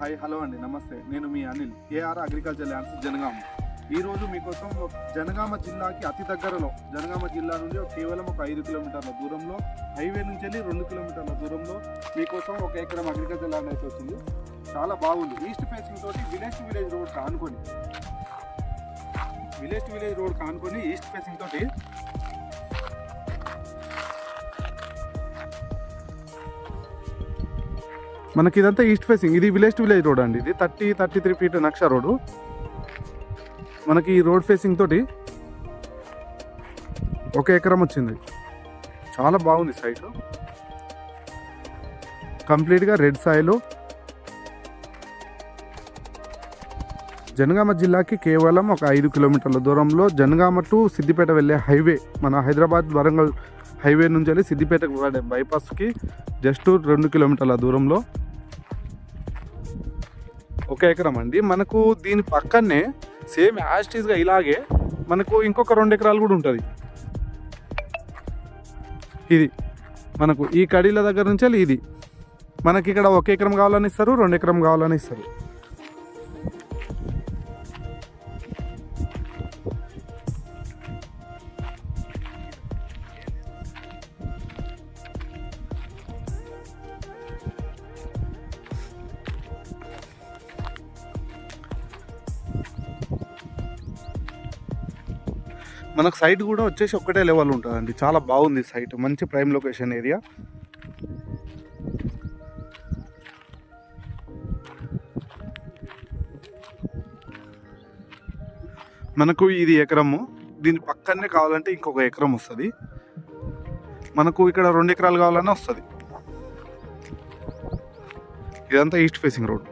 Hi hello అండి నమస్తే. నేను మీ Anil AR agriculture lands Janagama. ఈరోజు మీకోసం జనగామ జిల్లాకి అతి దగ్గరలో జనగామ జిల్లా నుండి ఒక కేవలం ఒక ఐదు కిలోమీటర్ల దూరంలో హైవే నుంచి వెళ్ళి రెండు కిలోమీటర్ల దూరంలో మీకోసం ఒక ఎకరం అగ్రికల్చర్ ల్యాండ్ అయితే వచ్చింది. చాలా బాగుంది. ఈస్ట్ ఫేసింగ్ తోటి విలేజ్ టు విలేజ్ రోడ్ కానుకొని విలేజ్ టు విలేజ్ రోడ్ కానుకొని ఈస్ట్ ఫేసింగ్ తోటి మనకి ఇదంతా ఈస్ట్ ఫేసింగ్ ఇది విలేజ్ టు విలేజ్ రోడ్ అండి. ఇది థర్టీ థర్టీ త్రీ ఫీట్ నక్ష రోడ్డు మనకి ఈ రోడ్ ఫేసింగ్ తోటి ఒక ఎకరం వచ్చింది. చాలా బాగుంది సైట్ కంప్లీట్గా రెడ్ సాయిల్ జనగామ జిల్లాకి కేవలం ఒక ఐదు కిలోమీటర్ల దూరంలో జనగామ టు సిద్దిపేట వెళ్ళే హైవే మన హైదరాబాద్ వరంగల్ హైవే నుంచి వెళ్ళి సిద్దిపేటకు వాడే బైపాస్కి జస్ట్ రెండు కిలోమీటర్ల దూరంలో. ఒక ఎకరం అండి. మనకు దీని పక్కనే సేమ్ యాస్టీస్గా ఇలాగే మనకు ఇంకొక రెండు ఎకరాలు కూడా ఉంటుంది. ఇది మనకు ఈ కడీల దగ్గర నుంచి వెళ్ళి ఇది. మనకి ఇక్కడ ఒక ఎకరం కావాలని ఇస్తారు రెండు ఎకరం కావాలని ఇస్తారు. మనకు సైట్ కూడా వచ్చేసి ఒక్కటే లెవెల్ ఉంటుందండి. చాలా బాగుంది సైట్ మంచి ప్రైమ్ లొకేషన్ ఏరియా మనకు ఇది ఎకరము. దీని పక్కనే కావాలంటే ఇంకొక ఎకరం వస్తుంది. మనకు ఇక్కడ రెండు ఎకరాలు కావాలన్నా వస్తుంది. ఇదంతా ఈస్ట్ ఫేసింగ్ రోడ్